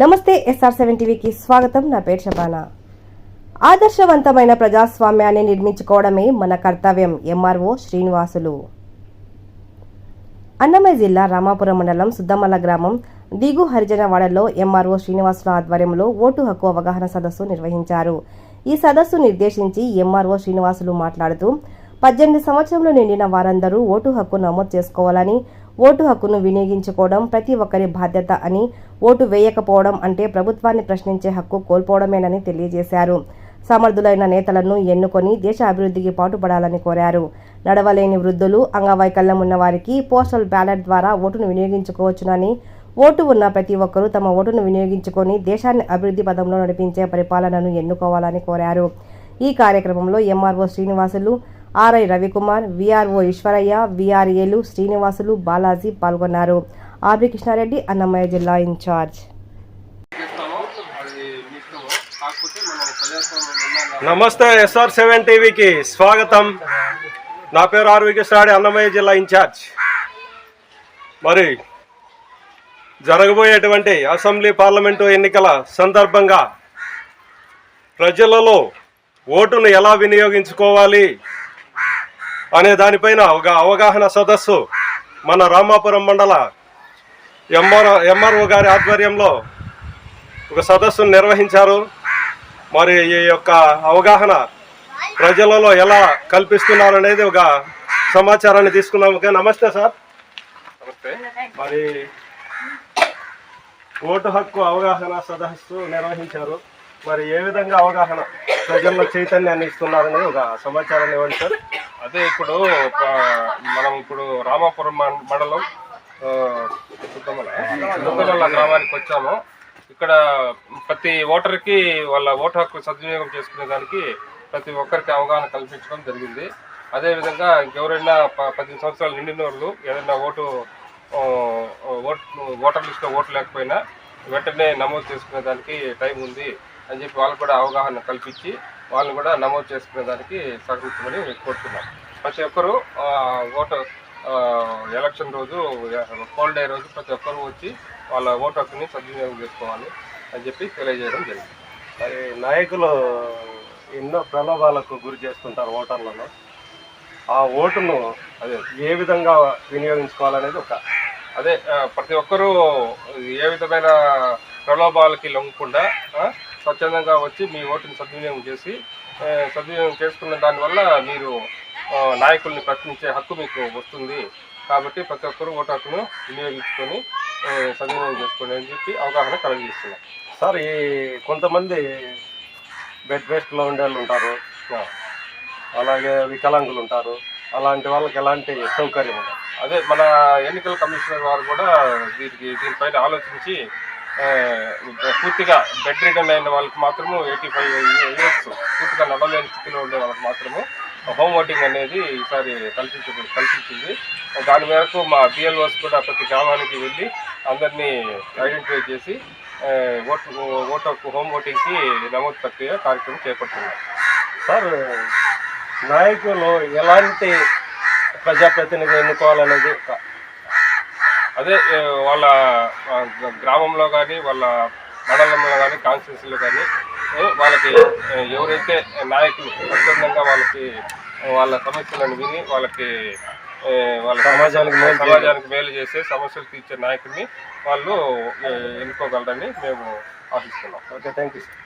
నమస్తే SR seven టీవీకి స్వాగతం. నా పేరు షబానా. ఆదర్శవంతమైన ప్రజాస్వామ్యాన్ని నిర్మించుకోవడమే మన కర్తవ్యం ఎంఆర్ఓ శ్రీనివాసులు. అన్నమయ్య జిల్లా రామాపురం మండలం సుద్దమల్ల గ్రామం దిగు హరిజనవాడలో ఎంఆర్ఓ శ్రీనివాసుల ఆధ్వర్యంలో ఓటు హక్కు అవగాహన సదస్సు నిర్వహించారు. ఈ సదస్సు నిర్దేశించి ఎంఆర్ఓ శ్రీనివాసులు మాట్లాడుతూ పద్దెనిమిది సంవత్సరంలో నిండిన వారందరూ ఓటు హక్కు నమోదు చేసుకోవాలని ఓటు హక్కును వినియోగించుకోవడం ప్రతి ఒక్కరి బాధ్యత అని ఓటు వేయకపోవడం అంటే ప్రభుత్వాన్ని ప్రశ్నించే హక్కు కోల్పోవడమేనని తెలియజేశారు. సమర్థులైన నేతలను ఎన్నుకొని దేశ అభివృద్ధికి పాటుపడాలని కోరారు. నడవలేని వృద్ధులు అంగవైకల్యం ఉన్న వారికి పోస్టల్ బ్యాలెట్ ద్వారా ఓటును వినియోగించుకోవచ్చునని ఓటు ఉన్న ప్రతి ఒక్కరూ తమ ఓటును వినియోగించుకొని దేశాన్ని అభివృద్ధి పదంలో నడిపించే పరిపాలనను ఎన్నుకోవాలని కోరారు. ఈ కార్యక్రమంలో MRO Srinivasulu RI Ravikumar VRO Eshwaraiah విఆర్ఏలు Srinivasulu Balaji పాల్గొన్నారు. ఆర్బి కృష్ణారెడ్డి అన్నమయ్య జిల్లా ఇన్ఛార్జ్. నమస్తే ఎస్ఆర్ సెవెన్ టీవీకి స్వాగతం. నా పేరు ఆర్వి కృష్ణాడి అన్నమయ్య జిల్లా ఇన్ఛార్జ్. మరి జరగబోయేటువంటి అసెంబ్లీ పార్లమెంటు ఎన్నికల సందర్భంగా ప్రజలలో ఓటును ఎలా వినియోగించుకోవాలి అనే దానిపైన ఒక అవగాహన సదస్సు మన రామాపురం మండల ఎంఆర్ ఎంఆర్ఓ గారి ఆధ్వర్యంలో ఒక సదస్సును నిర్వహించారు. మరి ఈ యొక్క అవగాహన ప్రజలలో ఎలా కల్పిస్తున్నారు అనేది ఒక సమాచారాన్ని తీసుకున్నాం. ఓకే నమస్తే సార్. నమస్తే. మరి ఓటు హక్కు అవగాహన సదస్సు నిర్వహించారు. మరి ఏ విధంగా అవగాహన ప్రజల్లో చైతన్యాన్ని ఇస్తున్నారనేది ఒక సమాచారాన్ని ఇవ్వండి సార్. అదే ఇప్పుడు మనం ఇప్పుడు రామాపురం మండలం ఆ, గ్రామానికి వచ్చాము. ఇక్కడ ప్రతి ఓటర్కి వాళ్ళ ఓటు హక్కు సద్వినియోగం చేసుకునే దానికి ప్రతి ఒక్కరికి అవగాహన కల్పించడం జరిగింది. అదేవిధంగా ఎవరైనా ప- పద్దెనిమిది సంవత్సరాలు నిండిన వాళ్ళు ఏదైనా ఓటు ఓటు ఓటర్ లిస్ట్లో ఓటు లేకపోయినా వెంటనే నమోదు చేసుకునే దానికి టైం ఉంది అని చెప్పి వాళ్ళు కూడా అవగాహన కల్పించి వాళ్ళని కూడా నమోదు చేసుకునే దానికి సహకరించమని కోరుతున్నాం ప్రతి ఒక్కరూ ఆ, ఓటు ఆ, ఎలక్షన్ రోజు పోల్ డే రోజు ప్రతి ఒక్కరూ వచ్చి వాళ్ళ ఓటు హక్కుని సద్వినియోగం చేసుకోవాలి అని చెప్పి తెలియజేయడం జరిగింది. మరి నాయకులు ఎన్నో ప్రలోభాలకు గురి చేస్తుంటారు ఓటర్లను ఆ ఓటును అదే ఏ విధంగా వినియోగించుకోవాలనేది ఒక అదే ప్రతి ఒక్కరూ ఏ విధమైన ప్రలోభాలకి లొంగకుండా స్వచ్ఛందంగా వచ్చి మీ ఓటుని సద్వినియోగం చేసి సద్వినియోగం చేసుకున్న దానివల్ల మీరు నాయకుల్ని ప్రశ్నించే హక్కు మీకు వస్తుంది. కాబట్టి ప్రతి ఒక్కరూ ఓటు హక్కును వినియోగించుకొని సద్వినియోగం చేసుకోండి అని చెప్పి అవగాహన కలిగిస్తున్నాం. సార్ ఈ కొంతమంది బెడ్ రెస్ట్లో ఉండే వాళ్ళు ఉంటారు అలాగే వికలాంగులు ఉంటారు. అలాంటి వాళ్ళకి ఎలాంటి సౌకర్యం? అదే మన ఎన్నికల కమిషనర్ వారు కూడా దీనికి దీనిపైన ఆలోచించి పూర్తిగా బెడ్ రిటర్న్ అయిన వాళ్ళకి మాత్రము ఎయిటీ ఫైవ్ ఇయర్స్ పూర్తిగా నడవలేని స్థితిలో ఉండే వాళ్ళకి మాత్రము హోమ్ ఓటింగ్ అనేది ఈసారి కల్పించ కల్పించింది. దాని మేరకు మా బిఎల్ఓస్ కూడా ప్రతి గ్రామానికి వెళ్ళి అందరినీ ఐడెంటిఫై చేసి ఓటు ఓటు హోమ్ ఓటింగ్కి నమోదు ప్రక్రియ కార్యక్రమం చేపడుతున్నారు. సార్ నాయకులు ఎలాంటి ప్రజాప్రతినిధి ఎన్నుకోవాలనేది అదే వాళ్ళ గ్రామంలో కానీ వాళ్ళ మండలంలో కానీ కాన్స్టిట్యూన్సీలో కానీ వాళ్ళకి ఎవరైతే నాయకులు స్వచ్ఛందంగా వాళ్ళకి వాళ్ళ సమస్యలను విని వాళ్ళకి వాళ్ళ సమాజానికి సమాజానికి మేలు చేసే సమస్యలు తీర్చే నాయకుడిని వాళ్ళు ఎన్నుకోగలరని మేము ఆశిస్తున్నాం. Okay thank you sir.